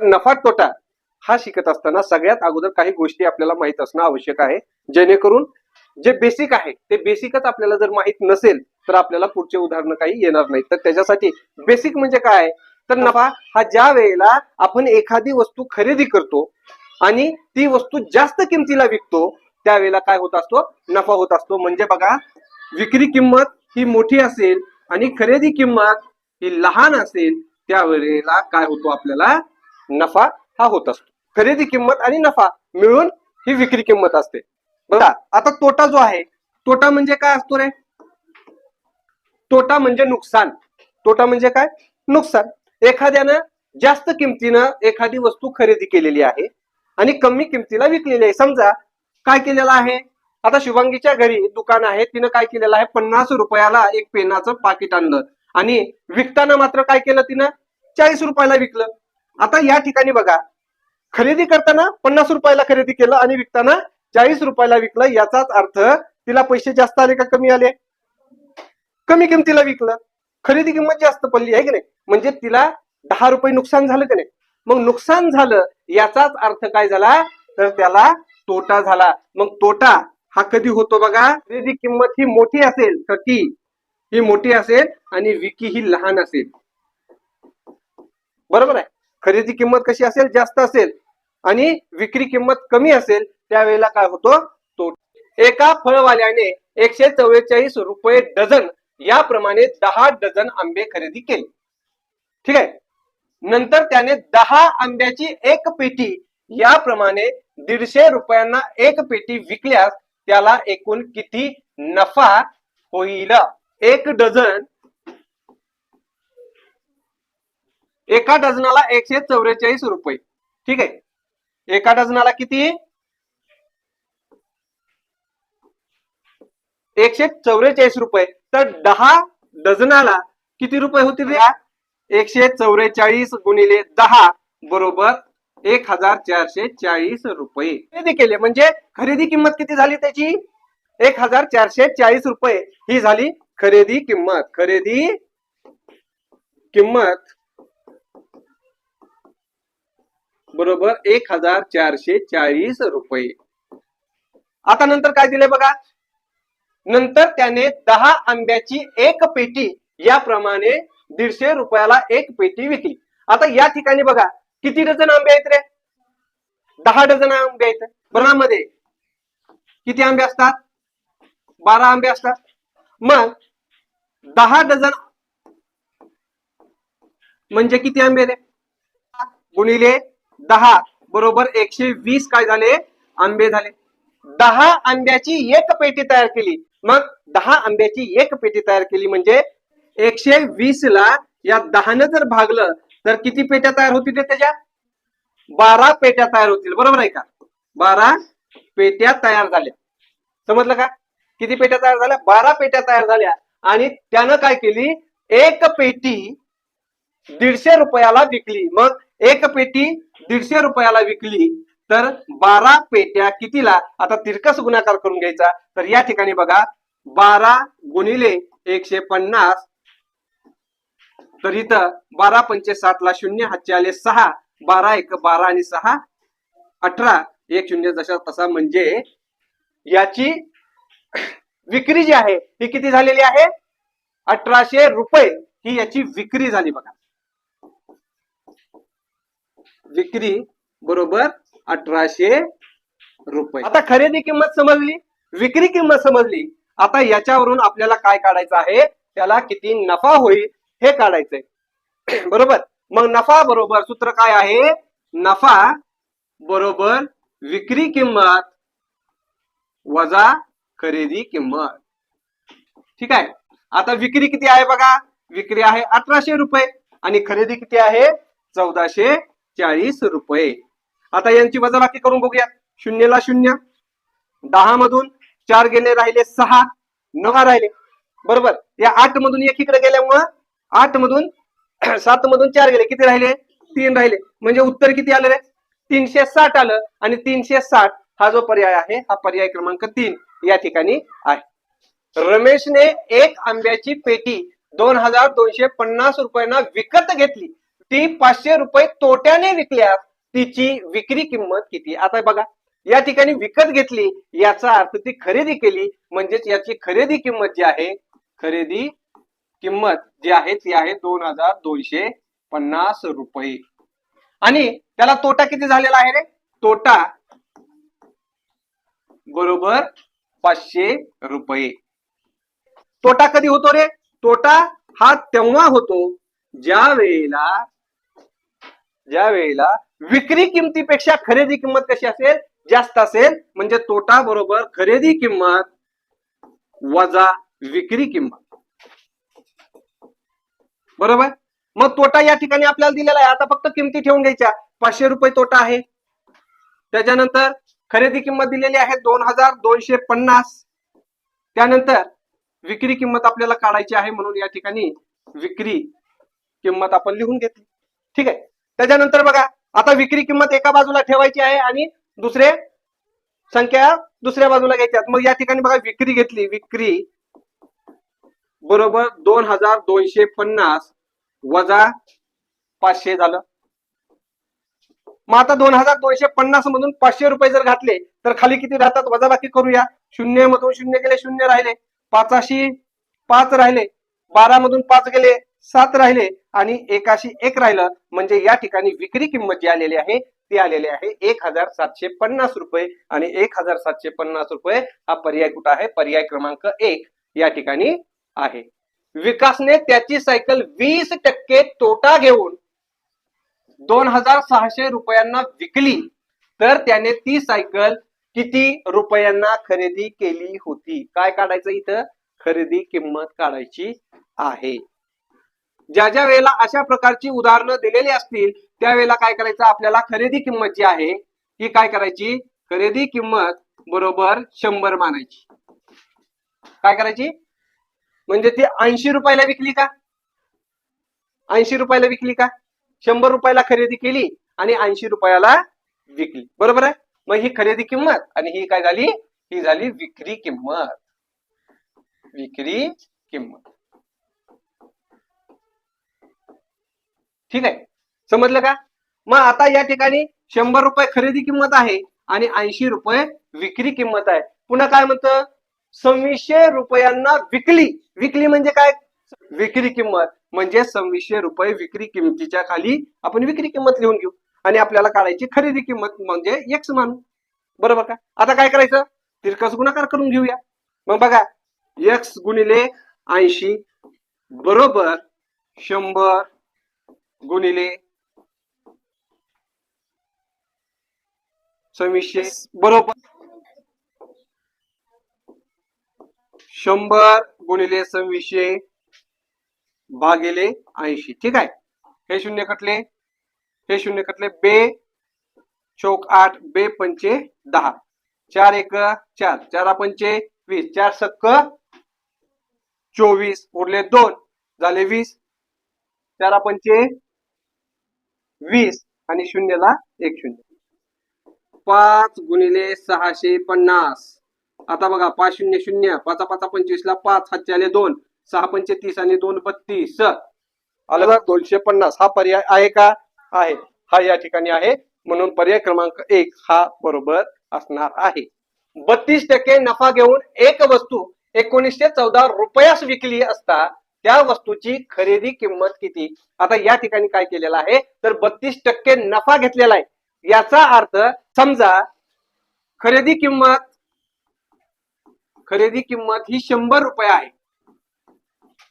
नफा तोटा हा शिकत असताना सगळ्यात अगोदर काही गोष्टी आपल्याला माहीत असणं आवश्यक आहे. जेणेकरून जे बेसिक आहे ते बेसिकच आपल्याला जर माहीत नसेल तर आपल्याला पुढचे उदाहरणं काही येणार नाही तर त्याच्यासाठी बेसिक म्हणजे काय? तर नफा हा ज्या वेळेला आपण एखादी वस्तू खरेदी करतो आणि ती वस्तू जास्त किमतीला विकतो त्यावेळेला काय होत असतो? नफा होत असतो. म्हणजे बघा विक्री किंमत ही मोठी असेल आणि खरेदी किंमत ही लहान असेल त्यावेळेला काय होतो आपल्याला? नफा हा होत असतो. खरेदी किंमत आणि नफा मिळून ही विक्री किंमत असते. बघा आता तोटा जो आहे तोटा म्हणजे काय असतो रे? तोटा म्हणजे नुकसान. तोटा म्हणजे काय? नुकसान. एखाद्यानं जास्त किमतीनं एखादी वस्तू खरेदी केलेली आहे आणि कमी किमतीला विकलेली आहे. समजा काय केलेलं आहे? आता शुभांगीच्या घरी दुकान आहे तिनं काय केलेलं आहे? पन्नास रुपयाला एक पेनाचं पाकिट आणलं. आणि विकताना मात्र काय केलं तिनं? चाळीस रुपयाला विकलं. आता या ठिकाणी बघा खरेदी करताना पन्नास रुपयाला खरेदी केलं आणि विकताना चाळीस रुपयाला विकलं याचाच अर्थ तिला पैसे जास्त आले का कमी आले? कमी किमतीला विकलं. खरेदी किंमत जास्त पडली आहे की नाही? म्हणजे तिला दहा रुपये नुकसान झालं की नाही? मग नुकसान झालं याचाच अर्थ काय झाला? तर त्याला तोटा झाला. मग तोटा हा कधी होतो बघा? खरेदी किंमत ही मोठी असेल तर ती ही मोठी असेल आणि विकी ही लहान असेल. बरोबर आहे? खरेदी किंमत कशी असेल जास्त असेल आणि विक्री किंमत कमी असेल त्यावेळेला काय होतो? तो एका फळवाल्याने एकशे चव्वेचाळीस रुपये डझन याप्रमाणे दहा डझन आंबे खरेदी केले. ठीक आहे? नंतर त्याने दहा आंब्याची एक पेटी याप्रमाणे दीडशे रुपयांना एक पेटी विकल्यास त्याला एकूण किती नफा होईल? एक डझन एका डझनाला एकशे चौवेचाळीस रुपये. ठीक आहे? एका डझनाला किती? एकशे चौवेचाळीस रुपये. तर दहा डझनाला किती रुपये होतील एकशे चौवेचाळीस गुणिले दहा बरोबर एक हजार चारशे चाळीस रुपये. खरेदी केले. म्हणजे खरेदी किंमत किती झाली त्याची? एक हजार चारशे चाळीस रुपये. ही झाली खरेदी किंमत. खरेदी किंमत बरोबर एक हजार चारशे चाळीस रुपये. आता नंतर काय दिले बघा? नंतर त्याने दहा आंब्याची एक पेटी याप्रमाणे दीडशे रुपयाला एक पेटी विकली. आता या ठिकाणी बघा किती डझन आंबे आहेत रे? दहा डझन आंबे आहेत. बरामध्ये किती आंबे असतात? बारा आंबे असतात. मग दहा डझन म्हणजे किती आंबे रे? गुणिले दहा बरोबर एकशे वीस काय झाले? आंबे झाले. दहा आंब्याची एक पेटी तयार केली. मग दहा आंब्याची एक पेटी तयार केली म्हणजे एकशे वीस ला या दहानं जर भागलं तर किती पेट्या तयार होतील त्याच्या? बारा पेट्या तयार होतील. बरोबर आहे का? बारा पेट्या तयार झाल्या. समजलं का? किती पेट्या तयार झाल्या? बारा पेट्या तयार झाल्या. आणि त्यानं काय केली? एक पेटी दीडशे रुपयाला विकली. मग एक पेटी दीडशे रुपयाला विकली तर बारा पेट्या कितीला? आता तिरकस गुणाकार करून घ्यायचा. तर या ठिकाणी बघा बारा गुणिले एकशे पन्नास. तर इथं बारा पंचे सात ला शून्य हातचे आले सहा. बारा एक बारा आणि सहा अठरा. एक शून्य जशा तसा म्हणजे याची विक्री जी आहे ही किती झालेली आहे? अठराशे रुपये ही याची विक्री झाली बघा. विक्री बरोबर अठराशे रुपये. आता खरेदी किंमत समजली? विक्री किंमत समजली. आता याच्यावरून आपल्याला काय काढायचं आहे? त्याला किती नफा होईल हे काढायचंय. बरोबर? मग नफा बरोबर सूत्र काय आहे? नफा बरोबर विक्री किंमत वजा खरेदी किंमत. ठीक आहे? आता विक्री किती आहे बघा? विक्री आहे अठराशे रुपये आणि खरेदी किती आहे? चौदाशे चाळीस रुपये. आता यांची वजाबाकी करून बघूया शून्यला शून्य दहा मधून चार गेले राहिले सहा नवा राहिले. बरोबर? या आठ मधून एक इकडे गेल्यामुळं आठ मधून सात मधून चार गेले. किती राहिले? तीन राहिले. म्हणजे उत्तर किती आलं रे? तीनशे साठ आलं. आणि तीनशे साठ हा जो पर्याय आहे हा पर्याय क्रमांक तीन या ठिकाणी आहे. रमेशने एक आंब्याची पेटी दोन हजार दोनशे पन्नास रुपयांना विकत घेतली. ती पाचशे रुपये तोट्याने विकल्यास तिची विक्री किंमत किती? आता बघा या ठिकाणी विकत घेतली याचा अर्थ ती खरेदी केली म्हणजेच याची खरेदी किंमत जी आहे खरेदी किंमत जी आहे ती आहे दोन हजार दोनशे पन्नास रुपये. आणि त्याला तोटा किती झालेला आहे रे? तोटा बरोबर पाचशे रुपये. तोटा कधी होतो रे? तोटा हा तेव्हा होतो ज्या वेळेला ज्या वेळेला विक्री किमतीपेक्षा खरेदी किंमत कशी असेल? जास्त असेल. म्हणजे तोटा बरोबर खरेदी किंमत वजा विक्री किंमत. बरोबर? मग तोटा या ठिकाणी आपल्याला दिलेला आहे. आता फक्त किमती ठेवून घ्यायच्या. पाचशे रुपये तोटा आहे. त्याच्यानंतर खरेदी किंमत दिलेली आहे दोन हजार दोनशे पन्नास. त्यानंतर विक्री किंमत आपल्याला काढायची आहे म्हणून या ठिकाणी विक्री किंमत आपण लिहून घेतली. ठीक आहे? त्याच्यानंतर बघा आता विक्री किंमत एका बाजूला ठेवायची आहे आणि दुसरे संख्या दुसऱ्या बाजूला घ्यायच्या मग या ठिकाणी बघा विक्री घेतली. विक्री बरोबर दोन हजार दोनशे पन्नास वजा पाचशे झालं. मग आता दोन हजार दोनशे पन्नास मधून पाचशे रुपये जर घातले तर खाली किती राहतात? वजाबाकी करूया. शून्य मधून शून्य गेले शून्य राहिले. पाचाशी पाच राहिले. बारा मधून पाच गेले. सात राहिले आणि एकाशी एक राहिलं म्हणजे या ठिकाणी विक्री किंमत जी आलेली आहे ती आलेली आहे एक हजार सातशे पन्नास रुपये. आणि एक हजार सातशे पन्नास रुपये हा पर्याय कुठं आहे? पर्याय क्रमांक एक या ठिकाणी आहे. विकासने त्याची सायकल वीस टक्के तोटा घेऊन दोन हजार सहाशे रुपयांना विकली. तर त्याने ती सायकल किती रुपयांना खरेदी केली होती? काय काढायचं इथं? खरेदी किंमत काढायची आहे. ज्या ज्या वेळेला अशा प्रकारची उदाहरणं दिलेली असतील त्यावेळेला काय करायचं? आपल्याला खरेदी किंमत जी आहे ही काय करायची? खरेदी किंमत बरोबर शंभर मानायची. काय करायची? म्हणजे ती ऐंशी रुपयाला विकली का? ऐंशी रुपयाला विकली का? शंभर रुपयाला खरेदी केली आणि ऐंशी रुपयाला विकली. बरोबर आहे? मग ही खरेदी किंमत आणि ही काय झाली? ही झाली विक्री किंमत. विक्री किंमत. ठीक आहे? समजलं का? मग आता या ठिकाणी शंभर रुपये खरेदी किंमत आहे आणि ऐंशी रुपये विक्री किंमत आहे. पुन्हा काय म्हणतं? सव्वीसशे रुपयांना विकली. विकली म्हणजे काय? विक्री किंमत. म्हणजे सव्वीसशे रुपये विक्री किंमतीच्या खाली आपण विक्री किंमत लिहून घेऊ. आणि आपल्याला काढायची खरेदी किंमत म्हणजे एक्स मानू. बरोबर का? आता काय करायचं? तिरकस गुणाकार करून घेऊया. मग बघा एक्स गुणिले ऐंशी बरोबर शंभर गुणिले सव्वीसशे बरोबर. शंभर गुणिले सव्वीसशे भागिले ऐंशी. ठीक आहे? हे शून्य कटले हे शून्य कटले बे चौक आठ बे पंचे दहा. चार एक चार. चार पंचे वीस. चार सक्क चोवीस. उरले दोन. झाले वीस. चार पंचे वीस आणि शून्यला एक शून्य. पाच गुणिले सहाशे पन्नास. आता बघा पाच शून्य शून्य पाचा पाच पंचवीस ला पाच हातचे आले दोन सहा पंचे तीस आणि दोन बत्तीस. आलं ना दोनशे पन्नास. हा पर्याय आहे का? आहे. हा या ठिकाणी आहे. म्हणून पर्याय क्रमांक एक हा बरोबर असणार आहे. बत्तीस टक्के नफा घेऊन एक वस्तू एकोणीसशे चौदा रुपयास विकली असता त्या वस्तूची खरेदी किंमत किती? आता या ठिकाणी काय केलेलं आहे? तर बत्तीस टक्के नफा घेतलेला आहे. याचा अर्थ समजा खरेदी किंमत खरेदी किंमत ही शंभर रुपये आहे.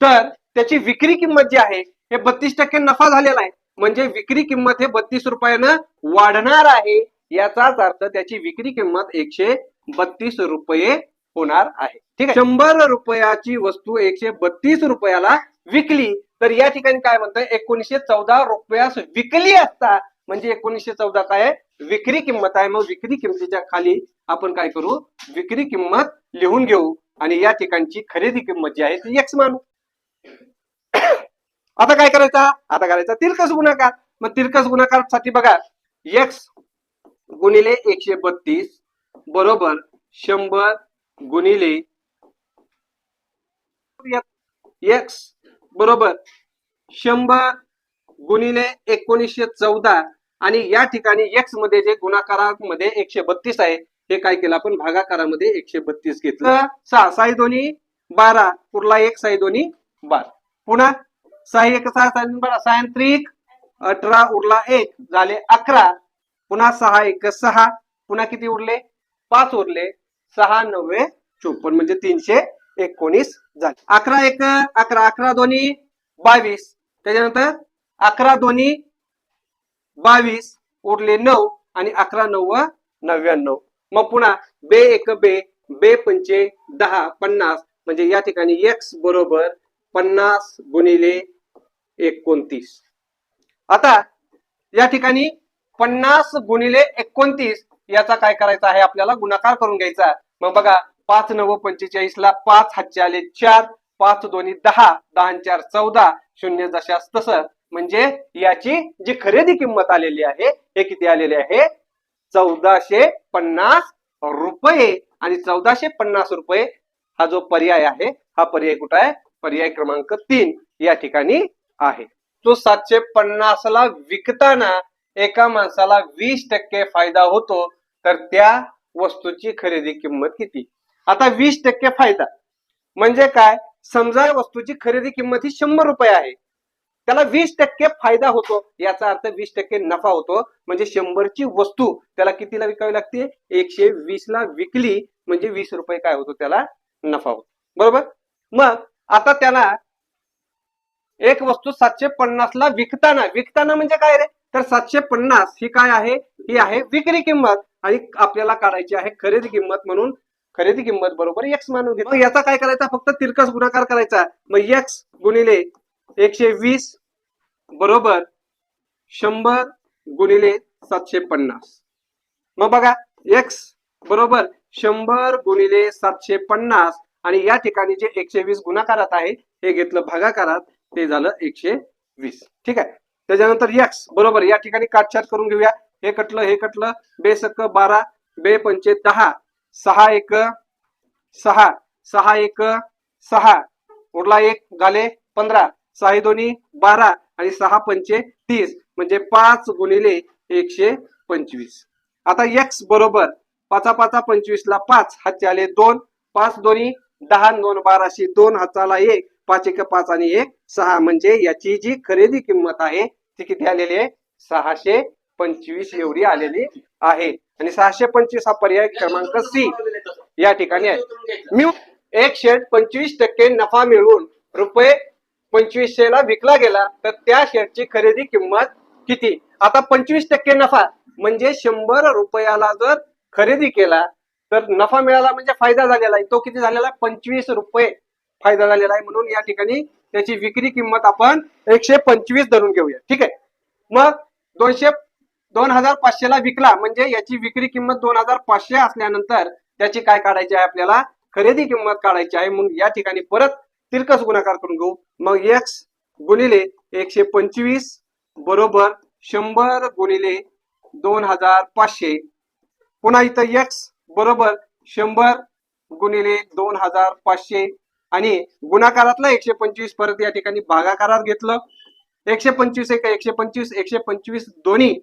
तर त्याची विक्री किंमत जी आहे हे बत्तीस टक्के नफा झालेला आहे. म्हणजे विक्री किंमत हे बत्तीस रुपयानं वाढणार आहे. याचाच अर्थ त्याची विक्री किंमत एकशे बत्तीस रुपये होणार आहे. ठीक आहे. शंभर रुपयाची वस्तू एकशे बत्तीस रुपयाला विकली. तर या ठिकाणी काय म्हणतोय? एकोणीशे चौदा रुपयास विकली असता. म्हणजे एकोणीसशे चौदा काय विक्री किंमत आहे. मग विक्री किंमतीच्या खाली आपण काय करू? विक्री किंमत लिहून घेऊ. आणि या ठिकाणची खरेदी किंमत जी आहे ती एक्स मानू. आता काय करायचा? आता करायचा तिरकस गुणाकार. मग तिरकस गुणाकारसाठी बघा. एक्स गुणिले एकशे बत्तीस बरोबर शंभर गुणिले एक्स बरोबर शंभर गुणिले एकोणीसशे चौदा आणि या ठिकाणी एक्समध्ये जे गुणाकारामध्ये एकशे बत्तीस आहे हे काय केलं आपण? भागाकारामध्ये एकशे बत्तीस घेतलं. सहा साई दोन्ही बारा उरला एक साई दोन्ही बारा. पुन्हा सहा एक सहा सहा बारा सायंत्रिक अठरा उरला एक झाले अकरा. पुन्हा सहा एक सहा. पुन्हा किती उरले? पाच उरले. सहा नव्वे चोपन्न म्हणजे तीनशे एकोणीस झाले. अकरा एक अकरा अकरा दोन्ही बावीस. त्याच्यानंतर अकरा दोन्ही बावीस उरले नऊ आणि अकरा नव्व नव्याण्णव. मग पुन्हा बे एक बे बे पंचे दहा पन्नास म्हणजे या ठिकाणी एक्स बरोबर पन्नास गुणिले एकोणतीस. आता या ठिकाणी पन्नास गुणिले एकोणतीस याचा काय करायचा आहे? आपल्याला गुणाकार करून घ्यायचा मग बघा पाच नव पंचेचाळीस ला पाच हातचे आले चार पाच दोन्ही दहा दहा चार चौदा शून्य दशास तस. म्हणजे याची जी खरेदी किंमत आलेली आहे हे किती आलेले आहे? चौदाशे पन्नास रुपये. आणि चौदाशे पन्नास रुपये हा जो पर्याय आहे हा पर्याय कुठं आहे? पर्याय क्रमांक तीन या ठिकाणी आहे. तो सातशे पन्नास ला विकताना एका माणसाला वीस टक्के फायदा होतो. तर त्या वस्तूची खरेदी किंमत किती? आता वीस टक्के फायदा. म्हणजे काय? समजा वस्तूची खरेदी किंमत ही शंभर रुपये आहे. त्याला वीस टक्के फायदा होतो. याचा अर्थ वीस टक्के नफा होतो. म्हणजे शंभरची वस्तू त्याला कितीला विकावी लागते? एकशे वीस ला विकली म्हणजे वीस रुपये काय होतो? त्याला नफा होतो. बरोबर? मग आता त्याला एक वस्तू सातशे पन्नास ला विकताना विकताना म्हणजे काय रे? तर सातशे पन्नास ही काय आहे? ही आहे विक्री किंमत. आणि आपल्याला काढायची आहे खरेदी किंमत म्हणून खरेदी किंमत बरोबर एक्स मानून घेतो. याचा काय करायचा? फक्त तिरकस गुणाकार करायचा. मग एक्स गुणिले एकशे वीस बरोबर शंभर गुणिले सातशे पन्नास. मग बघा एक्स बरोबर शंभर गुणिले सातशे पन्नास आणि या ठिकाणी जे एकशे वीस गुणाकारात आहे हे घेतलं भागाकारात ते झालं एकशे वीस. ठीक आहे? त्याच्यानंतर एक्स बरोबर या ठिकाणी काटछाट करून घेऊया. हे कटलं हे कटलं. बे बारा बे पंचे दहा. सहा एक सहा सहा एक सहा. उरला एक झाले पंधरा. सहा दोन्ही बारा. आणि सहा पंचे तीस. म्हणजे पाच गुणिले एकशे पंचवीस. आता एक्स बरोबर पाचा पाचा पंचवीस ला पाच हातचे आले दोन. पाच दोन्ही दहा दोन बाराशे दोन हाताला एक. पाच एक पाच आणि एक सहा. म्हणजे याची जी खरेदी किंमत आहे ती किती आलेली आहे? सहाशे पंचवीस एवढी आलेली आहे. आणि सहाशे पंचवीस हा पर्याय क्रमांक सी या ठिकाणी आहे. मी एक शेअर पंचवीस टक्के नफा मिळवून रुपये पंचवीसशे ला विकला गेला तर त्या शेअरची खरेदी किंमत किती? आता पंचवीस टक्के नफा म्हणजे शंभर रुपयाला जर खरेदी केला तर नफा मिळाला म्हणजे फायदा झालेला आहे. तो किती झालेला आहे? पंचवीस रुपये फायदा झालेला आहे म्हणून या ठिकाणी त्याची विक्री किंमत आपण एकशे पंचवीस धरून घेऊया. ठीक आहे? मग दोनशे दोन हजार पाचशेला विकला. म्हणजे याची विक्री किंमत दोन हजार पाचशे असल्यानंतर त्याची काय काढायची आहे आपल्याला? खरेदी किंमत काढायची आहे. मग या ठिकाणी परत तिरकस गुणाकार करून घेऊ. मग एक्स गुणिले एकशे पंचवीस बरोबर शंभर गुणिले दोन हजार पाचशे. पुन्हा इथं एक्स बरोबर शंभर गुणिले दोन हजार पाचशे. आणि गुणाकारातला एकशे पंचवीस परत या ठिकाणी भागाकारात घेतलं. एकशे पंचवीस एक एकशे पंचवीस एकशे पंचवीस दोन्ही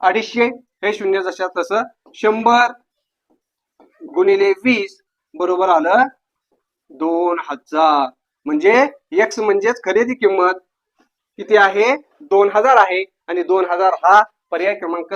अडीचशे हे शून्य जशा तसं शंभर गुणिले वीस बरोबर आलं दोन हजार. म्हणजे एक्स म्हणजेच खरेदी किंमत किती आहे? दोन हजार आहे. आणि दोन हजार हा पर्याय क्रमांक